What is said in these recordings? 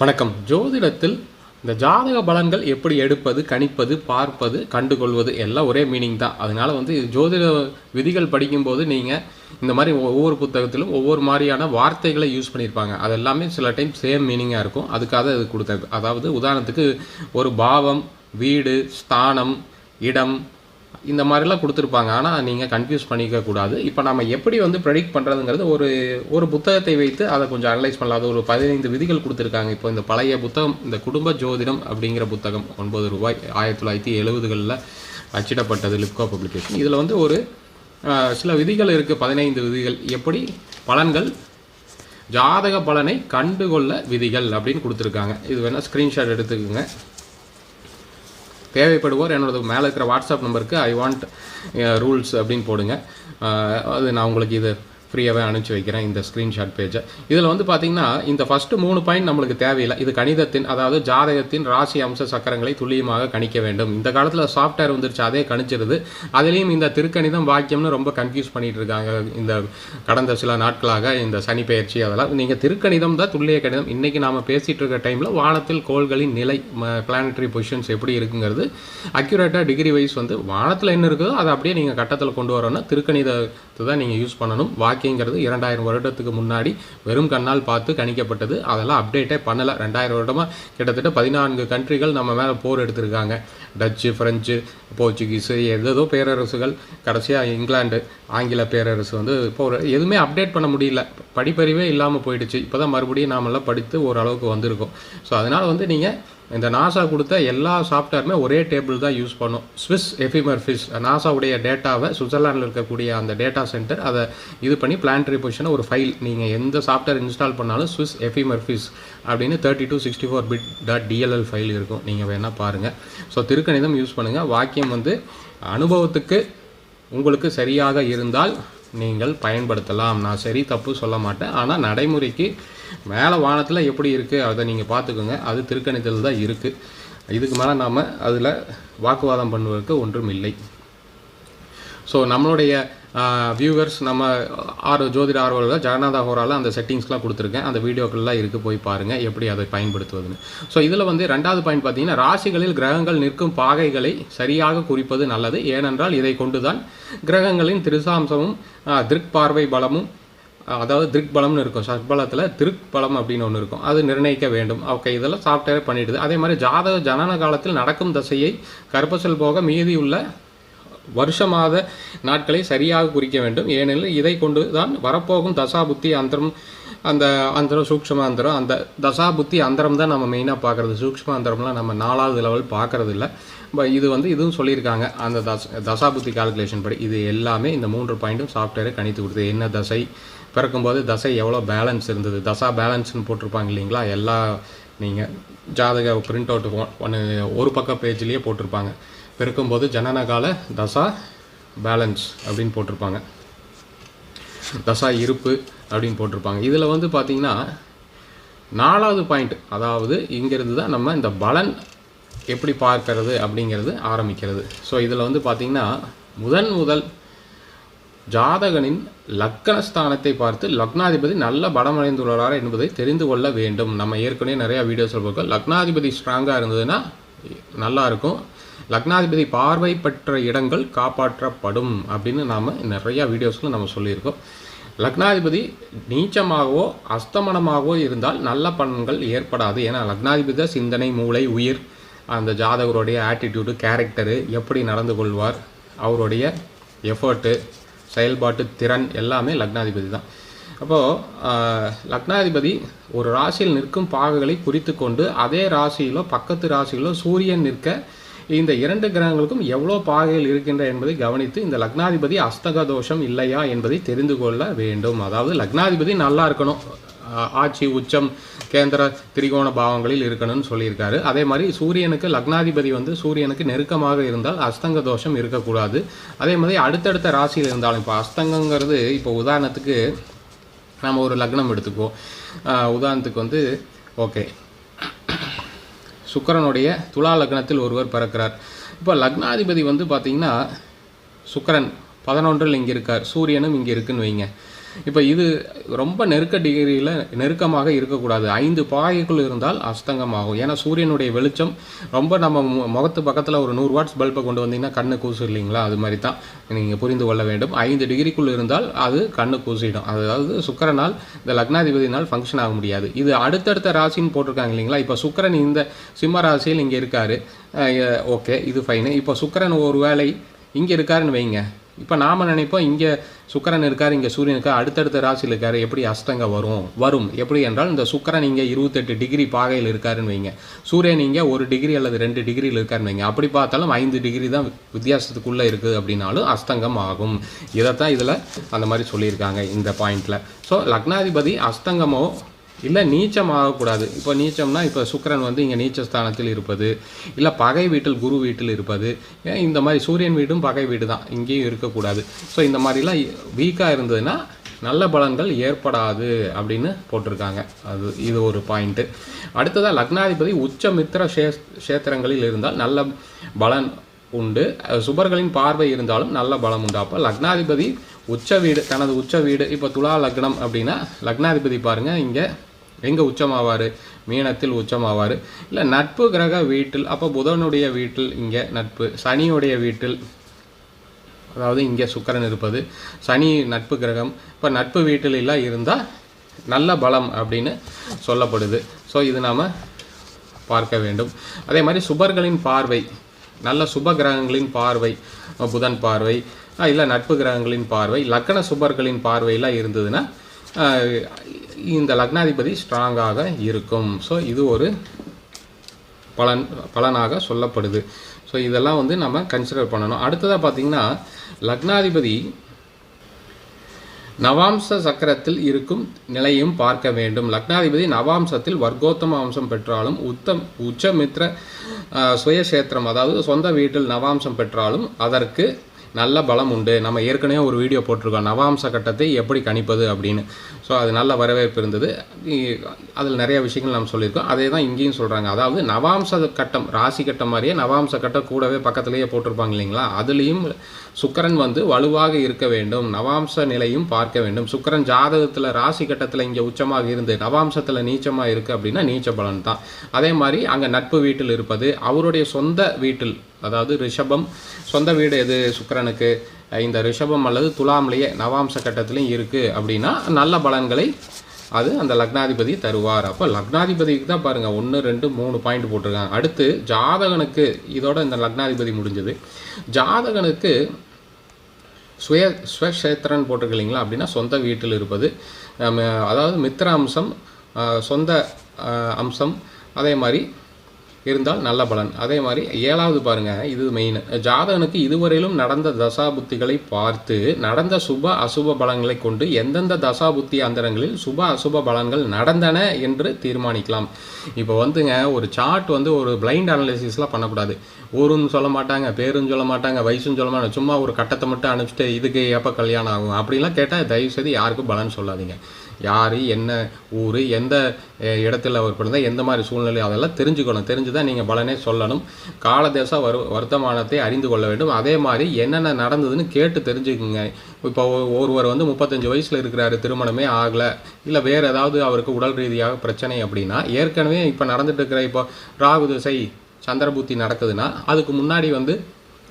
வணக்கம். ஜோதிடத்தில் இந்த ஜாதக பலன்கள் எப்படி எடுப்பது கணிப்பது பார்ப்பது கண்டுகொள்வது எல்லாம் ஒரே மீனிங் தான். அதனால் வந்து ஜோதிட விதிகள் படிக்கும்போது நீங்கள் இந்த மாதிரி ஒவ்வொரு புத்தகத்திலும் ஒவ்வொரு மாதிரியான வார்த்தைகளை யூஸ் பண்ணியிருப்பாங்க. அது எல்லாமே சில டைம் சேம் மீனிங்காக இருக்கும். அதுக்காக அது கொடுத்தது அதாவது உதாரணத்துக்கு ஒரு பாவம் வீடு ஸ்தானம் இடம் இந்த மாதிரிலாம் கொடுத்துருப்பாங்க. ஆனால் நீங்கள் கன்ஃபியூஸ் பண்ணிக்க கூடாது. இப்போ நம்ம எப்படி வந்து ப்ரெடிக்ட் பண்ணுறதுங்கிறது ஒரு ஒரு புத்தகத்தை வைத்து அதை கொஞ்சம் அனலைஸ் பண்ணலாம். அது ஒரு பதினைந்து விதிகள் கொடுத்துருக்காங்க. இப்போ இந்த பழைய புத்தகம் இந்த குடும்ப ஜோதிடம் அப்படிங்கிற புத்தகம் ஒன்பது ரூபாய் ஆயிரத்தி தொள்ளாயிரத்தி எழுபதுகளில் அச்சிடப்பட்டது லிப்கோ பப்ளிகேஷன் இதில் வந்து ஒரு சில விதிகள் இருக்குது பதினைந்து விதிகள். எப்படி? பலன்கள். ஜாதக பலனை கண்டுகொள்ள விதிகள் அப்படின்னு கொடுத்துருக்காங்க. இது வேணால் ஸ்க்ரீன்ஷாட் எடுத்துக்கோங்க. தேவைப்படுவோர் என்னோட மேலே இருக்கிற வாட்ஸ்அப் நம்பருக்கு ஐ வாண்ட் ரூல்ஸ் அப்படின்னு போடுங்க. Uh, அது நான் உங்களுக்கு இது ஃப்ரீயாகவே அனுப்பிச்சி வைக்கிறேன் இந்த ஸ்க்ரீன்ஷாட் பேஜை இதில் வந்து பார்த்தீங்கன்னா இந்த ஃபஸ்ட்டு மூணு பாயிண்ட் நம்மளுக்கு தேவையில்லை. இது கணிதத்தின் அதாவது ஜாதகத்தின் ராசி அம்ச சக்கரங்களை துல்லியமாக கணிக்க வேண்டும். இந்த காலத்தில் சாஃப்ட்வேர் வந்துருச்சு அதே கணிச்சிருது. அதுலேயும் இந்த திருக்கணிதம் வாக்கியம்னு ரொம்ப கன்ஃபியூஸ் பண்ணிட்டு இருக்காங்க. இந்த கடந்த சில நாட்களாக இந்த சனி பயிற்சி அதெல்லாம். நீங்கள் திருக்கணிதம் தான் துல்லிய கணிதம். இன்றைக்கி நாம் பேசிகிட்டு இருக்க டைமில் வானத்தில் கோள்களின் நிலை பிளானட்டரி பொசிஷன்ஸ் எப்படி இருக்குங்கிறது அக்யூரேட்டாக டிகிரி வைஸ் வந்து வானத்தில் என்ன இருக்குதோ அதை அப்படியே நீங்கள் கட்டத்தில் கொண்டு வரணும்னா திருக்கணிதத்தை தான் நீங்கள் யூஸ் பண்ணணும். வாக்கியங்கிறது இரண்டாயிரம் வருடத்துக்கு முன்னாடி வெறும் கண்ணால் பார்த்து கணிக்கப்பட்டது. அதெல்லாம் அப்டேட்டே பண்ணலை. ரெண்டாயிரம் வருடமாக கிட்டத்தட்ட பதினான்கு கண்ட்ரிகள் நம்ம மேலே போர் எடுத்திருக்காங்க. டச்சு ஃப்ரெஞ்சு போர்ச்சுகீஸு எதோ பேரரசுகள் கடைசியாக இங்கிலாந்து ஆங்கில பேரரசு வந்து இப்போ ஒரு எதுவுமே அப்டேட் பண்ண முடியல. படிப்பறிவே இல்லாமல் போயிடுச்சு. இப்போ தான் மறுபடியும் நாமெல்லாம் படித்து ஓரளவுக்கு வந்திருக்கோம். ஸோ அதனால் வந்து நீங்கள் இந்த நாசா கொடுத்த எல்லா சாஃப்ட்வேருமே ஒரே டேபிள் தான் யூஸ் பண்ணும். ஸ்விஸ் எஃபிமர்ஃபிஸ் நாசாவுடைய டேட்டாவை சுவிட்சர்லாண்டில் இருக்கக்கூடிய அந்த டேட்டா சென்டர் அதை இது பண்ணி பிளான்டரி பொசிஷனை ஒரு ஃபைல் நீங்கள் எந்த சாஃப்ட்வேர் இன்ஸ்டால் பண்ணாலும் ஸ்விஸ் எஃபிமர்ஃபிஸ் அப்படின்னு thirty two sixty four bit dot DLL file இருக்கும். நீங்கள் வேணால் பாருங்கள் ஸோ திருக்கணிதம் யூஸ் பண்ணுங்கள் வாக்கியம் வந்து அனுபவத்துக்கு உங்களுக்கு சரியாக இருந்தால் நீங்கள் பயன்படுத்தலாம். நான் சரி தப்பு சொல்ல மாட்டேன். ஆனால் நடைமுறைக்கு மேலே வானத்தில் எப்படி இருக்குது அதை நீங்கள் பார்த்துக்கோங்க. அது திருக்கணித்தல் தான் இருக்குது இதுக்கு மேலே நாம் அதில் வாக்குவாதம் பண்ணுவதற்கு ஒன்றும் இல்லை. ஸோ நம்மளுடைய வியூவர்ஸ் நம்ம ஆர் ஜோதிட ஆர்வலர்கள் ஜெகநாதா ஹோரால அந்த செட்டிங்ஸ்லாம் கொடுத்துருக்கேன். அந்த வீடியோக்கள்லாம் இருக்குது போய் பாருங்கள் எப்படி அதை பயன்படுத்துவதுன்னு. ஸோ இதில் வந்து ரெண்டாவது பாயிண்ட் பார்த்தீங்கன்னா ராசிகளில் கிரகங்கள் நிற்கும் பாகைகளை சரியாக குறிப்பது நல்லது. ஏனென்றால் இதை கொண்டுதான் கிரகங்களின் திருசாம்சமும் திருக் பார்வை பலமும் அதாவது திருக் பலம்னு இருக்கும். சத்பலத்தில் திருக் பலம் அப்படின்னு ஒன்று இருக்கும். அது நிர்ணயிக்க வேண்டும். ஓகே இதெல்லாம் சாஃப்ட்வேர் பண்ணிடுது. அதே மாதிரி ஜாதக ஜனன காலத்தில் நடக்கும் தசையை கற்பசல் போக மீதி உள்ள வருஷமாத நாட்களை சரியாக குறிக்க வேண்டும். ஏனெனில் இதை கொண்டு தான் வரப்போகும் தசாபுத்தி அந்தரம் அந்த அந்தரம் சூக்ஷம அந்தரம் அந்த தசாபுத்தி அந்தரம் தான் நம்ம மெயினாக பார்க்குறது. சூக்ஷ்ம அந்தரம்லாம் நம்ம நாலாவது லெவல் பார்க்கறது இல்லை பட் இது வந்து இதுவும் சொல்லியிருக்காங்க. அந்த தச தசாபுத்தி கால்குலேஷன் படி இது எல்லாமே இந்த மூன்று பாயிண்ட்டும் சாஃப்ட்வேரை கணித்து கொடுத்தது. என்ன தசை? பிறக்கும்போது தசை எவ்வளோ பேலன்ஸ் இருந்தது? தசா பேலன்ஸ்னு போட்டிருப்பாங்க இல்லைங்களா? எல்லா நீங்கள் ஜாதக பிரிண்ட் அவுட் ஒன்று ஒரு பக்க பேஜ்லேயே போட்டிருப்பாங்க. பிறக்கும்போது ஜனனகால தசா பேலன்ஸ் அப்படின்னு போட்டிருப்பாங்க. தசா இருப்பு அப்படின்னு போட்டிருப்பாங்க. இதில் வந்து பார்த்தீங்கன்னா நாலாவது பாயிண்ட் அதாவது இங்கேருந்து தான் நம்ம இந்த பலன் எப்படி பார்க்கறது அப்படிங்கிறது ஆரம்பிக்கிறது. ஸோ இதில் வந்து பார்த்திங்கன்னா முதன் முதல் ஜாதகனின் லக்னஸ்தானத்தை பார்த்து லக்னாதிபதி நல்ல படமடைந்துள்ளாரா என்பதை தெரிந்து கொள்ள வேண்டும். நம்ம ஏற்கனவே நிறையா வீடியோஸில் பார்க்கோம் லக்னாதிபதி ஸ்ட்ராங்காக இருந்ததுன்னா நல்லா இருக்கும். லக்னாதிபதி பார்வை பெற்ற இடங்கள் காப்பாற்றப்படும் அப்படின்னு நாம் நிறையா வீடியோஸில் நம்ம சொல்லியிருக்கோம். லக்னாதிபதி நீச்சமாகவோ அஸ்தமனமாகவோ இருந்தால் நல்ல பலன்கள் ஏற்படாது. ஏன்னா லக்னாதிபதி சிந்தனை மூளை உயிர் அந்த ஜாதகருடைய ஆட்டிடியூடு கேரக்டரு எப்படி நடந்து கொள்வார் அவருடைய எஃபர்ட்டு செயல்பாட்டு திறன் எல்லாமே லக்னாதிபதி தான். அப்போது லக்னாதிபதி ஒரு ராசியில் நிற்கும் பாகங்களை குறித்து கொண்டு அதே ராசியிலோ பக்கத்து ராசியிலோ சூரியன் நிற்க இந்த இரண்டு கிரகங்களுக்கும் எவ்வளோ பாகைகள் இருக்கின்ற என்பதை கவனித்து இந்த லக்னாதிபதி அஸ்தக தோஷம் இல்லையா என்பதை தெரிந்து கொள்ள வேண்டும். அதாவது லக்னாதிபதி நல்லா இருக்கணும். ஆட்சி உச்சம் கேந்திர திரிகோண பாவங்களில் இருக்கணும்னு சொல்லியிருக்காரு. அதே மாதிரி சூரியனுக்கு லக்னாதிபதி வந்து சூரியனுக்கு நெருக்கமாக இருந்தால் அஸ்தங்க தோஷம் இருக்கக்கூடாது. அதே மாதிரி அடுத்தடுத்த ராசியில் இருந்தாலும் இப்போ அஸ்தங்கங்கிறது இப்போ உதாரணத்துக்கு நம்ம ஒரு லக்னம் எடுத்துக்குவோம். உதாரணத்துக்கு வந்து ஓகே. சுக்கரனுடைய துலா லக்னத்தில் ஒருவர் பிறக்கிறார். இப்போ லக்னாதிபதி வந்து பார்த்தீங்கன்னா சுக்கரன் பதினொன்றில் இங்கே இருக்கார். சூரியனும் இங்கே இருக்குன்னு வைங்க. இப்போ இது ரொம்ப நெருக்க டிகிரியில் நெருக்கமாக இருக்கக்கூடாது. ஐந்து பாகைக்குள் இருந்தால் அஸ்தங்கமாகும். ஏன்னா சூரியனுடைய வெளிச்சம் ரொம்ப நம்ம மு- முகத்து பக்கத்தில் ஒரு நூறு வாட்ஸ் பல்பை கொண்டு வந்தீங்கன்னா கண்ணு கூசு இல்லைங்களா? அது மாதிரி தான் நீங்கள் புரிந்து கொள்ள வேண்டும். ஐந்து டிகிரிக்குள் இருந்தால் அது கண்ணு கூசிடும். அதாவது சுக்கிரனால் இந்த லக்னாதிபதினால் ஃபங்க்ஷன் ஆக முடியாது. இது அடுத்தடுத்த ராசின்னு போட்டிருக்காங்க இல்லைங்களா? இப்போ சுக்கரன் இந்த சிம்ம ராசியில் இங்கே இருக்காரு. ஓகே இது ஃபைனு இப்போ சுக்கரன் ஒரு வேலை இங்கே இருக்காருன்னு வைங்க. இப்போ நாம் நினைப்போம் இங்கே சுக்கரன் இருக்கார் இங்கே சூரியன் இருக்கார் அடுத்தடுத்த ராசியில் இருக்கார் எப்படி அஷ்டங்க வரும் வரும். எப்படி என்றால் இந்த சுக்கரன் இங்கே இருபத்தெட்டு டிகிரி பாகையில் இருக்காருன்னு வைங்க. சூரியன் இங்கே ஒரு டிகிரி அல்லது ரெண்டு டிகிரியில் இருக்காருன்னு வைங்க. அப்படி பார்த்தாலும் ஐந்து டிகிரி தான் வித்தியாசத்துக்குள்ளே இருக்குது அப்படின்னாலும் அஸ்தங்கம் ஆகும். இதைத்தான் இதில் அந்த மாதிரி சொல்லியிருக்காங்க இந்த பாயிண்டில் ஸோ லக்னாதிபதி அஸ்தங்கமோ இல்லை நீச்சம் ஆகக்கூடாது. இப்போ நீச்சம்னா இப்போ சுக்கிரன் வந்து இங்கே நீச்ச ஸ்தானத்தில் இருப்பது இல்லை பகை வீட்டில் குரு வீட்டில் இருப்பது. ஏன் இந்த மாதிரி சூரியன் வீடும் பகை வீடு தான். இங்கேயும் இருக்கக்கூடாது. ஸோ இந்த மாதிரிலாம் வீக்காக இருந்ததுன்னா நல்ல பலன்கள் ஏற்படாது அப்படின்னு போட்டிருக்காங்க. அது இது ஒரு பாயிண்ட்டு அடுத்ததாக லக்னாதிபதி உச்ச மித்திர கஷே கஷேத்திரங்களில் இருந்தால் நல்ல பலன் உண்டு. சுபர்களின் பார்வை இருந்தாலும் நல்ல பலம் உண்டு. அப்போ லக்னாதிபதி உச்ச வீடு தனது உச்ச வீடு இப்போ துலா லக்னம் அப்படின்னா லக்னாதிபதி பாருங்கள் இங்கே எங்கே உச்சமாவார்? மீனத்தில் உச்சமாவார். இல்லை நட்பு கிரக வீட்டில் அப்போ புதனுடைய வீட்டில் இங்கே நட்பு சனியுடைய வீட்டில் அதாவது இங்கே சுக்கரன் இருப்பது சனி நட்பு கிரகம் இப்போ நட்பு வீட்டில் எல்லாம் இருந்தால் நல்ல பலம் அப்படின்னு சொல்லப்படுது. ஸோ இது நாம் பார்க்க வேண்டும். அதே மாதிரி சுபர்களின் பார்வை நல்ல சுப கிரகங்களின் பார்வை புதன் பார்வை இல்லை நட்பு கிரகங்களின் பார்வை லக்கண சுபர்களின் பார்வையெல்லாம் இருந்ததுன்னா இந்த லக்னாதிபதி ஸ்ட்ராங்காக இருக்கும். ஸோ இது ஒரு பலன் பலனாக சொல்லப்படுது. ஸோ இதெல்லாம் வந்து நம்ம கன்சிடர் பண்ணணும். அடுத்ததாக பார்த்தீங்கன்னா லக்னாதிபதி நவாம்ச சக்கரத்தில் இருக்கும் நிலையும் பார்க்க வேண்டும். லக்னாதிபதி நவாம்சத்தில் வர்க்கோத்தம அம்சம் பெற்றாலும் உத்தம் உச்சமித்ர சுயக்ஷேத்திரம் சுயசேத்திரம் அதாவது சொந்த வீட்டில் நவாம்சம் பெற்றாலும் அதற்கு நல்ல பலம் உண்டு. நம்ம ஏற்கனவே ஒரு வீடியோ போட்டிருக்கோம். நவாம்ச கட்டத்தை எப்படி கணிப்பது அப்படின்னு. ஸோ அது நல்ல வரவேற்பு இருந்தது. அதில் நிறைய விஷயங்கள் நம்ம சொல்லியிருக்கோம். அதே தான் இங்கேயும் சொல்கிறாங்க அதாவது நவாம்ச கட்டம் ராசி கட்டம் மாதிரியே நவாம்ச கட்டம் கூடவே பக்கத்துலேயே போட்டிருப்பாங்க இல்லைங்களா? அதுலேயும் சுக்கரன் வந்து வலுவாக இருக்க வேண்டும். நவாம்ச நிலையும் பார்க்க வேண்டும். சுக்கரன் ஜாதகத்தில் ராசி கட்டத்தில் இங்கே உச்சமாக இருந்து நவாம்சத்தில் நீச்சமாக இருக்குது அப்படின்னா நீச்ச பலன் தான். அதே மாதிரி அங்கே நட்பு வீட்டில் இருப்பது அவருடைய சொந்த வீட்டில் அதாவது ரிஷபம் சொந்த வீடு எது சுக்கரனுக்கு? இந்த ரிஷபம் அல்லது துலாம்லேயே நவாம்ச கட்டத்திலையும் இருக்குது அப்படின்னா நல்ல பலன்களை அது அந்த லக்னாதிபதி தருவார். அப்போ லக்னாதிபதிக்கு தான் பாருங்கள் ஒன்று ரெண்டு மூணு பாயிண்ட் போட்டிருக்காங்க. அடுத்து ஜாதகனுக்கு இதோட இந்த லக்னாதிபதி முடிஞ்சது. ஜாதகனுக்கு சுய ஸ்வக்ஷேத்திரன் போட்டிருக்கீங்களா அப்படின்னா சொந்த வீட்டில் இருப்பது அதாவது மித்திர அம்சம் சொந்த அம்சம் அதே மாதிரி இருந்தால் நல்ல பலன். அதே மாதிரி ஏழாவது பாருங்க இது மெயின் ஜாதகனுக்கு இதுவரையிலும் நடந்த தசாபுத்திகளை பார்த்து நடந்த சுப அசுப பலன்களை கொண்டு எந்தெந்த தசாபுத்தி அந்தரங்களில் சுப அசுப பலன்கள் நடந்தன என்று தீர்மானிக்கலாம். இப்போ வந்துங்க ஒரு சார்ட் வந்து ஒரு பிளைண்ட் அனாலிசிஸ்லாம் பண்ணக்கூடாது. ஊருன்னு சொல்ல மாட்டாங்க பேருன்னு சொல்ல மாட்டாங்க வயசுன்னு சொல்ல மாட்டாங்க சும்மா ஒரு கட்டத்தை மட்டும் அனுப்பிச்சிட்டு இதுக்கு எப்போ கல்யாணம் ஆகும்? அப்படிலாம் கேட்டால் தயவுசெய்து யாருக்கும் பலன் சொல்லாதீங்க. யார் என்ன ஊர் எந்த இடத்துல அவர் பிறந்தால் எந்த மாதிரி சூழ்நிலை அதெல்லாம் தெரிஞ்சுக்கணும். தெரிஞ்சு தான் நீங்கள் பலனே சொல்லணும். காலதேச வரு வர்த்தமானத்தை அறிந்து கொள்ள வேண்டும். அதே மாதிரி என்னென்ன நடந்ததுன்னு கேட்டு தெரிஞ்சுக்குங்க. இப்போ ஒருவர் வந்து முப்பத்தஞ்சு வயசில் இருக்கிறாரு திருமணமே ஆகலை இல்லை வேறு ஏதாவது அவருக்கு உடல் ரீதியாக பிரச்சனை அப்படின்னா ஏற்கனவே இப்போ நடந்துட்டு இருக்கிற இப்போ ராகு திசை சந்திரபூத்தி நடக்குதுன்னா அதுக்கு முன்னாடி வந்து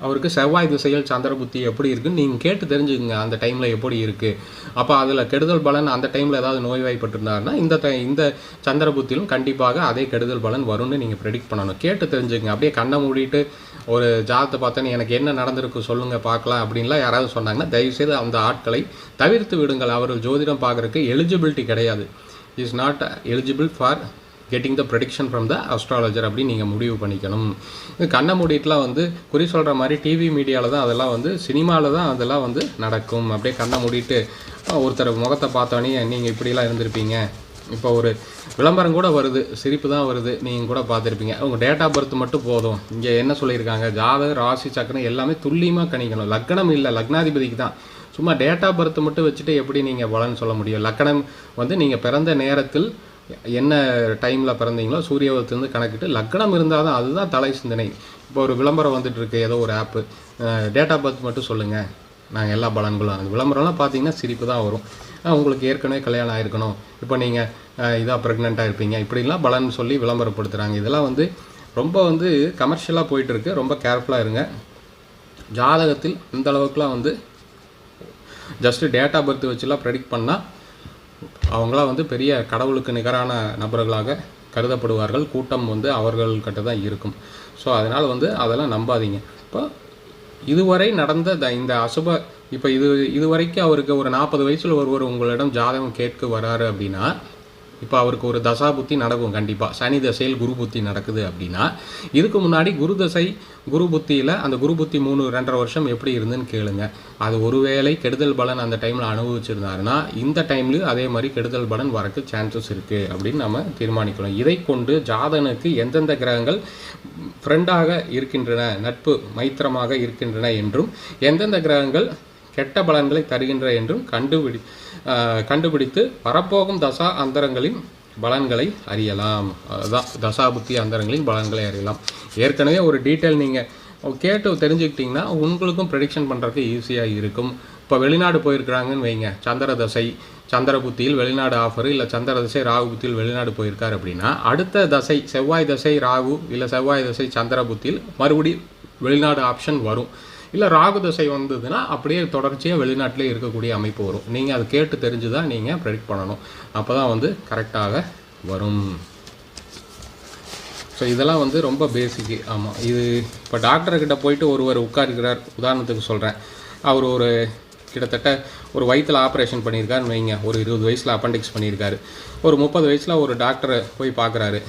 அவருக்கு செவ்வாய் திசையில் சந்திரபுத்தி எப்படி இருக்குன்னு நீங்கள் கேட்டு தெரிஞ்சுக்கோங்க. அந்த டைமில் எப்படி இருக்குது அப்போ அதில் கெடுதல் பலன் அந்த டைமில் ஏதாவது நோய்வாய்ப்பட்டிருந்தாருன்னா இந்த டை இந்த சந்திரபுத்தியிலும் கண்டிப்பாக அதே கெடுதல் பலன் வரும்னு நீங்கள் ப்ரெடிக்ட் பண்ணணும். கேட்டு தெரிஞ்சுக்கங்க. அப்படியே கண்ணை மூடிட்டு ஒரு ஜாதத்தை பார்த்தேன்னு எனக்கு என்ன நடந்திருக்கு சொல்லுங்கள் பார்க்கலாம் அப்படின்லாம் யாராவது சொன்னாங்கன்னா தயவுசெய்து அந்த ஆட்களை தவிர்த்து விடுங்கள். அவர்கள் ஜோதிடம் பார்க்குறதுக்கு எலிஜிபிலிட்டி கிடையாது. Is not eligible for getting the prediction from the astrologer அப்படின்னு நீங்கள் முடிவு பண்ணிக்கணும். கண்ணை மூடிட்டுலாம் வந்து குறி சொல்கிற மாதிரி டிவி மீடியாவில் தான் அதெல்லாம் வந்து சினிமாவில் தான் அதெல்லாம் வந்து நடக்கும். அப்படியே கண்ணை மூடிட்டு ஒருத்தர் முகத்தை பார்த்தோன்னே நீங்கள் இப்படிலாம் இருந்திருப்பீங்க. இப்போ ஒரு விளம்பரம் கூட வருது சிரிப்பு தான் வருது நீங்கள் கூட பார்த்துருப்பீங்க. உங்கள் டேட் ஆஃப் பர்த் மட்டும் போதும். இங்கே என்ன சொல்லியிருக்காங்க? ஜாதகம் ராசி சக்கரம் எல்லாமே துல்லியமாக கணிக்கணும். லக்னம் இல்லை லக்னாதிபதிக்கு தான். சும்மா டேட் ஆஃப் பர்த் மட்டும் வச்சுட்டு எப்படி நீங்கள் பலன் சொல்ல முடியும்? லக்கணம் வந்து நீங்கள் பிறந்த நேரத்தில் என்ன டைமில் பிறந்தீங்களோ சூரியவத்திலிருந்து கணக்கிட்டு லக்னம் இருந்தால் தான் அதுதான் தலை சிந்தனை. இப்போ ஒரு விளம்பரம் வந்துட்டு இருக்கு ஏதோ ஒரு ஆப்பு டேட் ஆஃப் பர்த் மட்டும் சொல்லுங்கள் நாங்கள் எல்லா பலன்களும் அந்த விளம்பரம்லாம் பார்த்தீங்கன்னா சிரிப்பு தான் வரும். உங்களுக்கு ஏற்கனவே கல்யாணம் ஆயிருக்கணும். இப்போ நீங்கள் இதாக ப்ரெக்னெண்ட்டாக இருப்பீங்க. இப்படிலாம் பலன் சொல்லி விளம்பரப்படுத்துகிறாங்க இதெல்லாம் வந்து ரொம்ப வந்து கமர்ஷியலாக போயிட்டுருக்கு. ரொம்ப கேர்ஃபுல்லாக இருங்க. ஜாதகத்தில் இந்த அளவுக்குலாம் வந்து ஜஸ்ட்டு டேட் ஆஃப் பர்த் வச்சுலாம் ப்ரெடிக்ட் பண்ணால் அவங்களாம் வந்து பெரிய கடவுளுக்கு நிகரான நபர்களாக கருதப்படுவார்கள். கூட்டம் வந்து அவர்கள்கிட்ட தான் இருக்கும். ஸோ அதனால் வந்து அதெல்லாம் நம்பாதீங்க. இப்போ இதுவரை நடந்த த- இந்த அசுப இப்போ இது இதுவரைக்கும் அவருக்கு ஒரு நாற்பது வயசில் ஒருவர் உங்களிடம் ஜாதகம் கேட்க வராரு அப்படின்னா இப்போ அவருக்கு ஒரு தசா புத்தி நடக்கும் கண்டிப்பாக சனி தசையில் குரு புத்தி நடக்குது அப்படின்னா இதுக்கு முன்னாடி குரு தசை குரு புத்தியில் அந்த குரு புத்தி மூணு ரெண்டரை வருஷம் எப்படி இருந்துன்னு கேளுங்க. அது ஒருவேளை கெடுதல் பலன் அந்த டைமில் அனுபவிச்சிருந்தாருன்னா இந்த டைம்லேயும் அதே மாதிரி கெடுதல் பலன் வரக்கு சான்சஸ் இருக்குது அப்படின்னு நம்ம தீர்மானிக்கணும். இதை கொண்டு ஜாதனுக்கு எந்தெந்த கிரகங்கள் ஃப்ரெண்டாக இருக்கின்றன நட்பு மைத்திரமாக இருக்கின்றன என்றும் எந்தெந்த கிரகங்கள் கெட்ட பலன்களை தருகின்ற என்றும் கண்டுபிடி கண்டுபிடித்து வரப்போகும் தசா அந்தரங்களின் பலன்களை அறியலாம். அதுதான் தசாபுத்தி அந்தரங்களின் பலன்களை அறியலாம். ஏற்கனவே ஒரு டீட்டெயில் நீங்கள் கேட்டு தெரிஞ்சுக்கிட்டிங்கன்னா உங்களுக்கும் ப்ரெடிக்ஷன் பண்ணுறதுக்கு ஈஸியாக இருக்கும். இப்போ வெளிநாடு போயிருக்கிறாங்கன்னு வைங்க. சந்திர தசை சந்திர புத்தியில் வெளிநாடு ஆஃபர் இல்லை சந்திர தசை ராகு புத்தியில் வெளிநாடு போயிருக்கார் அப்படின்னா அடுத்த தசை செவ்வாய் தசை ராகு இல்லை செவ்வாய் தசை சந்திர புத்தியில் மறுபடி வெளிநாடு ஆப்ஷன் வரும். இல்லை ராகு தசை வந்ததுன்னா அப்படியே தொடர்ச்சியாக வெளிநாட்டிலே இருக்கக்கூடிய அமைப்பு வரும். நீங்கள் அதை கேட்டு தெரிஞ்சு தான் நீங்கள் ப்ரெடிக்ட் பண்ணணும். அப்போ தான் வந்து கரெக்டாக வரும். ஸோ இதெல்லாம் வந்து ரொம்ப பேசிக்கு ஆமாம் இது இப்போ டாக்டர்கிட்ட போயிட்டு ஒருவர் உட்காருக்கிறார். உதாரணத்துக்கு சொல்கிறேன் அவர் ஒரு கிட்டத்தட்ட ஒரு வயிற்றில் ஆப்ரேஷன் பண்ணியிருக்காருன்னு வைங்க. ஒரு இருபது வயசில் அப்பண்டிக்ஸ் பண்ணியிருக்காரு. ஒரு முப்பது வயசில் ஒரு டாக்டரை போய் பார்க்குறாரு.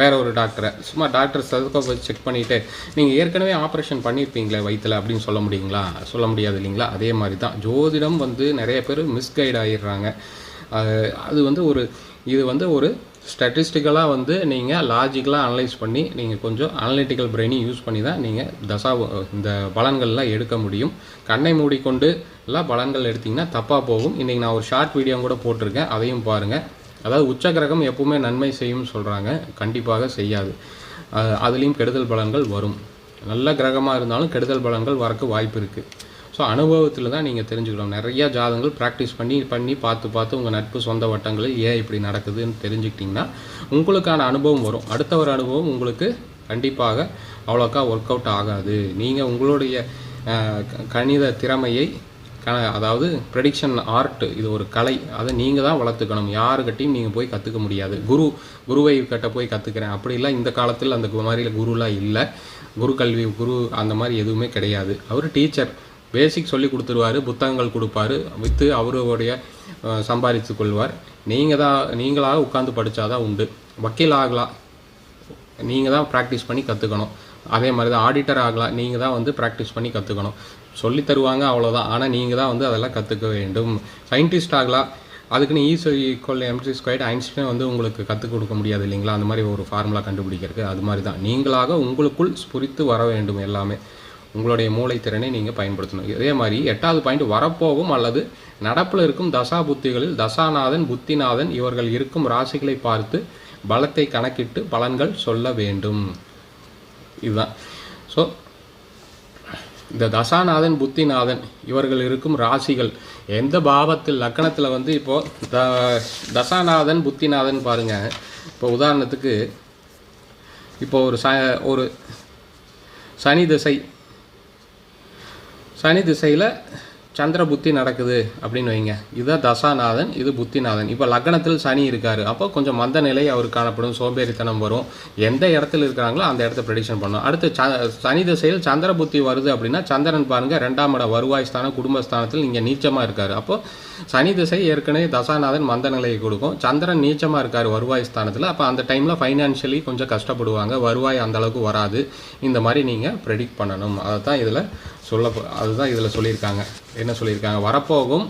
வேற ஒரு டாக்டரை. சும்மா டாக்டர் சதுக்கோப்பை செக் பண்ணிவிட்டு நீங்கள் ஏற்கனவே ஆப்ரேஷன் பண்ணியிருப்பீங்களே வயிற்றில் அப்படின்னு சொல்ல முடியுங்களா? சொல்ல முடியாது இல்லைங்களா? அதே மாதிரி தான் ஜோதிடம் வந்து நிறைய பேர் மிஸ்கைட் ஆகிடுறாங்க அது வந்து ஒரு இது வந்து ஒரு ஸ்டாட்டிஸ்டிக்கலாக வந்து நீங்கள் லாஜிக்கலாக அனலைஸ் பண்ணி நீங்கள் கொஞ்சம் அனலிட்டிக்கல் பிரெயினையும் யூஸ் பண்ணி தான் நீங்கள் தசா இந்த பலன்கள்லாம் எடுக்க முடியும். கண்ணை மூடிக்கொண்டு எல்லாம் பலன்கள் எடுத்திங்கன்னா தப்பாக போகும். இன்றைக்கி நான் ஒரு ஷார்ட் வீடியோ கூட போட்டிருக்கேன். அதையும் பாருங்கள் அதாவது உச்ச கிரகம் எப்பவுமே நன்மை செய்யும்னு சொல்கிறாங்க கண்டிப்பாக செய்யாது. அதுலேயும் கெடுதல் பலன்கள் வரும். நல்ல கிரகமாக இருந்தாலும் கெடுதல் பலன்கள் வரக்கு வாய்ப்பு இருக்குது ஸோ அனுபவத்தில் தான் நீங்கள் தெரிஞ்சுக்கணும். நிறையா ஜாதகங்கள் ப்ராக்டிஸ் பண்ணி பண்ணி பார்த்து பார்த்து உங்கள் நட்பு சொந்த வட்டங்களில் ஏன் இப்படி நடக்குதுன்னு தெரிஞ்சுக்கிட்டிங்கன்னா உங்களுக்கான அனுபவம் வரும். அடுத்த ஒரு அனுபவம் உங்களுக்கு கண்டிப்பாக அவ்வளோக்கா ஒர்க் அவுட் ஆகாது. நீங்கள் உங்களுடைய கணித திறமையை க அதாவது ப்ரெடிக்ஷன் ஆர்ட் இது ஒரு கலை. அதை நீங்கள் தான் வளர்த்துக்கணும். யாருக்கிட்டையும் நீங்கள் போய் கற்றுக்க முடியாது. குரு குருவை கிட்ட போய் கற்றுக்கிறேன் அப்படிலாம் இந்த காலத்தில் அந்த மாதிரியில் குருலாம் இல்லை. குரு கல்வி குரு அந்த மாதிரி எதுவுமே கிடையாது. அவர் டீச்சர் பேசிக் சொல்லி கொடுத்துருவாரு புத்தகங்கள் கொடுப்பாரு விற்று அவருடைய அஹ், சம்பாதித்து கொள்வார். நீங்கள் தான் நீங்களாக உட்காந்து படித்தாதான் உண்டு. வக்கீல் ஆகலாம் நீங்கள் தான் ப்ராக்டிஸ் பண்ணி கற்றுக்கணும் அதே மாதிரி தான் ஆடிட்டர் ஆகலாம் நீங்கள் தான் வந்து ப்ராக்டிஸ் பண்ணி கற்றுக்கணும் சொல்லி தருவாங்க அவ்வளோதான் ஆனால் நீங்கள் தான் வந்து அதெல்லாம் கற்றுக்க வேண்டும். சயின்டிஸ்ட் ஆகலாம் அதுக்குன்னு E is equal MC squared Einstein வந்து உங்களுக்கு கற்றுக் கொடுக்க முடியாது இல்லைங்களா? அந்த மாதிரி ஒரு ஃபார்முலா கண்டுபிடிக்கிறதுக்கு அது மாதிரி தான் நீங்களாக உங்களுக்குள் ஸ்புரித்து வர வேண்டும் எல்லாமே. உங்களுடைய மூளை திறனை நீங்கள் பயன்படுத்தணும். இதே மாதிரி எட்டாவது பாயிண்ட் வரப்போகும் அல்லது நடப்பில் இருக்கும் தசா புத்திகளில் தசாநாதன் புத்திநாதன் இவர்கள் இருக்கும் ராசிகளை பார்த்து பலத்தை கணக்கிட்டு பலன்கள் சொல்ல வேண்டும். இதுதான். ஸோ இந்த தசாநாதன் புத்திநாதன் இவர்கள் இருக்கும் ராசிகள் எந்த பாவத்தில் லக்கணத்தில் வந்து இப்போது த தசாநாதன் புத்திநாதன் பாருங்கள் இப்போ உதாரணத்துக்கு இப்போ ஒரு ச ஒரு சனி திசை. சனி திசையில் சந்திர புத்தி நடக்குது அப்படின்னு வைங்க. இதுதான் தசாநாதன் இது புத்திநாதன். இப்போ லக்னத்தில் சனி இருக்கார். அப்போ கொஞ்சம் மந்த நிலை அவர் காணப்படும் சோம்பேறித்தனம் வரும். எந்த இடத்துல இருக்கிறாங்களோ அந்த இடத்த ப்ரெடிக்ஷன் பண்ணும். அடுத்து சனி திசையில் சந்திர புத்தி வருது அப்படின்னா சந்திரன் பாருங்கள் ரெண்டாம் இட வருவாய் ஸ்தானம் குடும்பஸ்தானத்தில் இங்கே நீச்சமாக இருக்கார். அப்போ சனி திசை ஏற்கனவே தசாநாதன் மந்த நிலையை கொடுக்கும். சந்திரன் நீச்சமாக இருக்கார் வருவாய் ஸ்தானத்தில். அப்போ அந்த டைமில் ஃபைனான்ஷியலி கொஞ்சம் கஷ்டப்படுவாங்க. வருவாய் அந்தளவுக்கு வராது. இந்த மாதிரி நீங்கள் ப்ரெடிக்ட் பண்ணணும். அதை தான் இதில் சொல்ல அதுதான் இதில் சொல்லியிருக்காங்க. என்ன சொல்லியிருக்காங்க? வரப்போகும்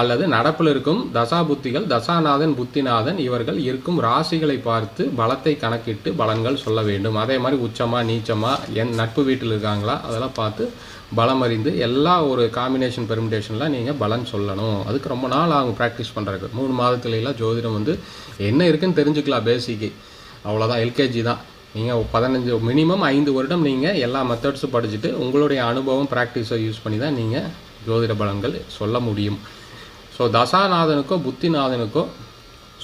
அல்லது நடப்பில் இருக்கும் தசாபுத்திகள் தசாநாதன் புத்திநாதன் இவர்கள் இருக்கும் ராசிகளை பார்த்து பலத்தை கணக்கிட்டு பலன்கள் சொல்ல வேண்டும். அதே மாதிரி உச்சமாக நீச்சமாக என் நட்பு வீட்டில் இருக்காங்களா? அதெல்லாம் பார்த்து பலம் அறிந்து எல்லா ஒரு காம்பினேஷன் பெர்மிடேஷன்லாம் நீங்கள் பலன் சொல்லணும். அதுக்கு ரொம்ப நாள் அவங்க ப்ராக்டிஸ் பண்ணுறதுக்கு மூணு மாதத்துலலாம் ஜோதிடம் வந்து என்ன இருக்குன்னு தெரிஞ்சுக்கலாம் பேசிக்கு அவ்வளோதான் எல்கேஜி தான். நீங்கள் பதினஞ்சு மினிமம் ஐந்து வருடம் நீங்கள் எல்லா மெத்தட்ஸும் படிச்சுட்டு உங்களுடைய அனுபவம் ப்ராக்டிஸை யூஸ் பண்ணி தான் நீங்கள் ஜோதிட பலன்கள் சொல்ல முடியும். ஸோ தசாநாதனுக்கோ புத்திநாதனுக்கோ